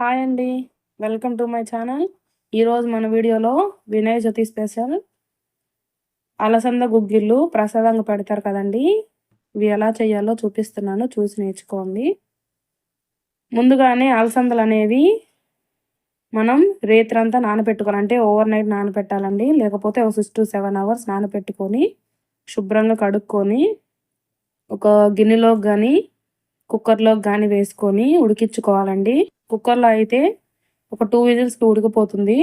Hi అండి welcome to my channel ఈరోజు మన వీడియోలో వినాయక చవితి స్పెషల్ అలసంద గుగ్గిళ్ళు ప్రసాదంగా పెడతారు కదండి. ఇవి ఎలా చేయాలో చూపిస్తున్నాను చూసి నేర్చుకోండి. ముందుగానే అలసందలు అనేవి మనం రేత్రంతా నానబెట్టుకోవాలి అంటే ఓవర్ నైట్ నానబెట్టాలండి లేకపోతే ఒక సిక్స్ టు సెవెన్ అవర్స్ నానబెట్టుకొని శుభ్రంగా కడుక్కొని ఒక గిన్నెలోకి కానీ కుక్కర్లోకి కానీ వేసుకొని ఉడికించుకోవాలండి. కుక్కర్లో అయితే ఒక టూ విజిల్స్కి ఉడికిపోతుంది.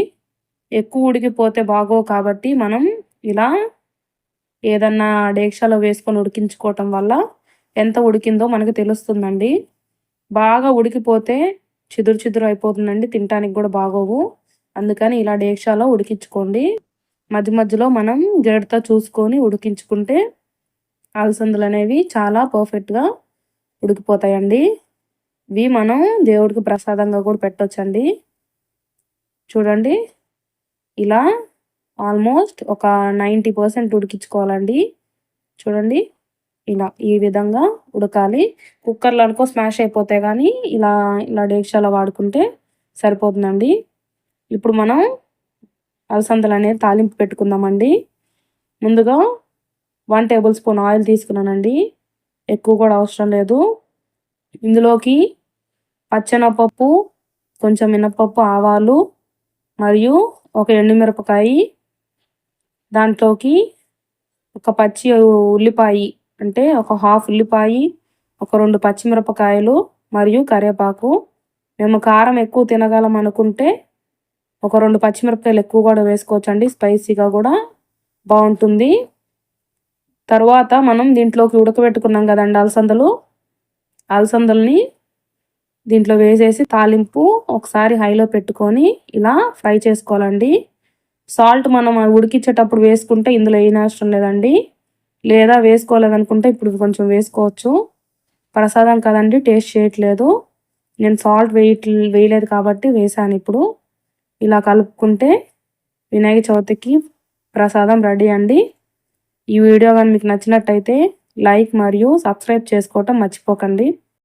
ఎక్కువ ఉడికిపోతే బాగోవు కాబట్టి మనం ఇలా ఏదన్నా డేక్షాలో వేసుకొని ఉడికించుకోవటం వల్ల ఎంత ఉడికిందో మనకు తెలుస్తుందండి. బాగా ఉడికిపోతే చిదురు చిదురు అయిపోతుందండి తినటానికి కూడా బాగోవు. అందుకని ఇలా డేక్షాలో ఉడికించుకోండి. మధ్య మధ్యలో మనం గేడతో చూసుకొని ఉడికించుకుంటే అలసందులు అనేవి చాలా పర్ఫెక్ట్గా ఉడికిపోతాయండి. ఇవి మనం దేవుడికి ప్రసాదంగా కూడా పెట్టొచ్చండి. చూడండి. ఇలా ఆల్మోస్ట్ ఒక నైంటీ పర్సెంట్ ఉడికించుకోవాలండి. చూడండి. ఇలా ఈ విధంగా ఉడకాలి. కుక్కర్లో అనుకో స్మాష్ అయిపోతే కానీ ఇలా ఇలా డేక్షాలో వాడుకుంటే సరిపోతుందండి. ఇప్పుడు మనం అలసందలు అనేది తాలింపు పెట్టుకుందామండి. ముందుగా వన్ టేబుల్ స్పూన్ ఆయిల్ తీసుకున్నానండి. ఎక్కువ కూడా అవసరం లేదు. ఇందులోకి పచ్చెనపప్పు కొంచెం మినపప్పు ఆవాలు మరియు ఒక ఎండుమిరపకాయి. దాంట్లోకి ఒక పచ్చి ఉల్లిపాయ అంటే ఒక హాఫ్ ఉల్లిపాయ ఒక రెండు పచ్చిమిరపకాయలు మరియు కరివేపాకు. మేము కారం ఎక్కువ తినగలం అనుకుంటే ఒక రెండు పచ్చిమిరపకాయలు ఎక్కువ కూడా వేసుకోవచ్చండి. స్పైసీగా కూడా బాగుంటుంది. తర్వాత మనం దీంట్లోకి ఉడకబెట్టుకున్నాం కదండి అలసందలు. అలసందల్ని దీంట్లో వేసేసి తాలింపు ఒకసారి హైలో పెట్టుకొని ఇలా ఫ్రై చేసుకోవాలండి. సాల్ట్ మనం ఉడికించేటప్పుడు వేసుకుంటే ఇందులో ఏం అవసరం లేదండి. లేదా వేసుకోలేదనుకుంటే ఇప్పుడు కొంచెం వేసుకోవచ్చు. ప్రసాదం కదండి టేస్ట్ చేయట్లేదు. నేను సాల్ట్ వేయ వేయలేదు కాబట్టి వేసాను ఇప్పుడు. ఇలా కలుపుకుంటే వినాయక చవితికి ప్రసాదం రెడీ అండి. ఈ వీడియో కానీ మీకు నచ్చినట్టయితే లైక్ మరియు సబ్స్క్రైబ్ చేసుకోవటం మర్చిపోకండి.